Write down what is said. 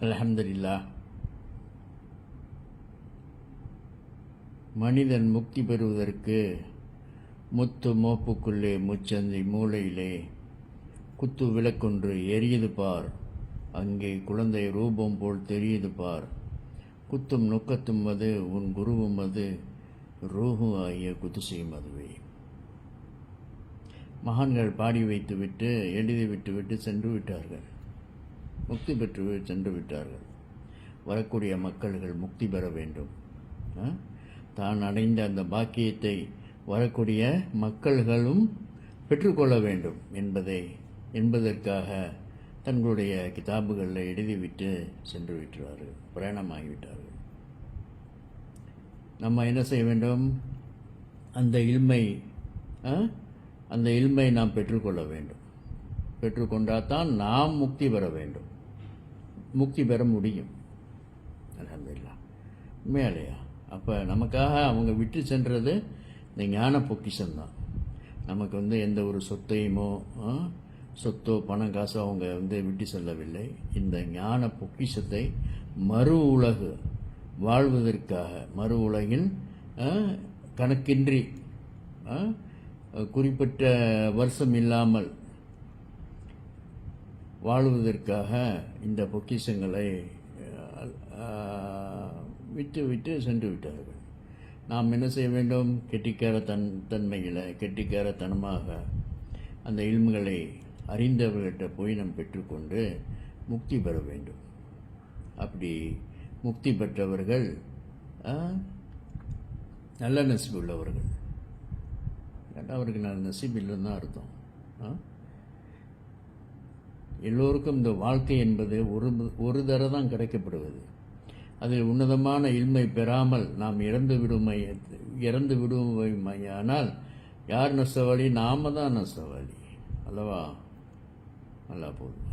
அல்ஹம்துலில்லா. மனிதன் முக்தி பெறுவதற்கு முத்து மோப்புக்குள்ளே முச்சந்தி மூளையிலே குத்து விளக்கொன்று எரியுது பார். அங்கே குழந்தை ரூபம் போல் தெரியுது பார். குத்தும் நுக்கத்தும் அது உன் குருவும் அது ரூஹு ஆகிய குத்துசையும் அதுவே. மகான்கள் பாடி வைத்துவிட்டு எழுதி விட்டுவிட்டு சென்று விட்டார்கள். முக்தி பெற்று சென்று விட்டார்கள். வரக்கூடிய மக்கள்கள் முக்தி பெற வேண்டும். ஆ? தான் அடைந்த அந்த பாக்கியத்தை வரக்கூடிய மக்கள்களும் பெற்றுக்கொள்ள வேண்டும் என்பதை என்பதற்காக தங்களுடைய கிதாபுகளில் எழுதிவிட்டு சென்று விட்டார்கள். பிரயாணமாகிவிட்டார்கள். நம்ம என்ன செய்ய வேண்டும்? அந்த இல்மை ஆ? அந்த இல்மை நாம் பெற்றுக்கொள்ள வேண்டும். பெற்றுக்கொண்டால் தான் நாம் முக்தி பெற வேண்டும். முக்தி பெற முடியும். அலமதுல்லா. உண்மையாலையா? அப்போ நமக்காக அவங்க விட்டு சென்றது இந்த ஞான பொக்கிஷம்தான். நமக்கு வந்து எந்த ஒரு சொத்தையுமோ சொத்தோ பணம் காசோ அவங்க வந்து விட்டு செல்லவில்லை. இந்த ஞான பொக்கிஷத்தை மறு உலகு வாழ்வதற்காக மறு உலகில் கணக்கின்றி ஆ, குறிப்பிட்ட வருஷம் இல்லாமல் வாழ்வதற்காக இந்த பொக்கிஷங்களை அஹ், விட்டு விட்டு சென்று விட்டார்கள். நாம் என்ன செய்ய வேண்டும்? கெட்டிக்கார தன் தன்மையில் கெட்டிக்காரத்தனமாக அந்த இல்முகளை அறிந்தவர்கிட்ட போய் நாம் பெற்றுக்கொண்டு முக்தி பெற வேண்டும். அப்படி முக்தி பெற்றவர்கள் நல்ல நசிப்பு உள்ளவர்கள் கேட்டால் அவருக்கு நல்ல நசிப்பு இல்லைன்னு தான் அர்த்தம். ஆ எல்லோருக்கும் இந்த வாழ்க்கை என்பது ஒரு ஒரு தர தான் கிடைக்கப்படுவது. அதில் உன்னதமான இல்மை பெறாமல் நாம் இறந்து விடுமை இறந்து விடுமையானால் யார் நஷ்டவாளி நாம தான் நஷ்டவாளி அல்லவா? நல்லா போதும்.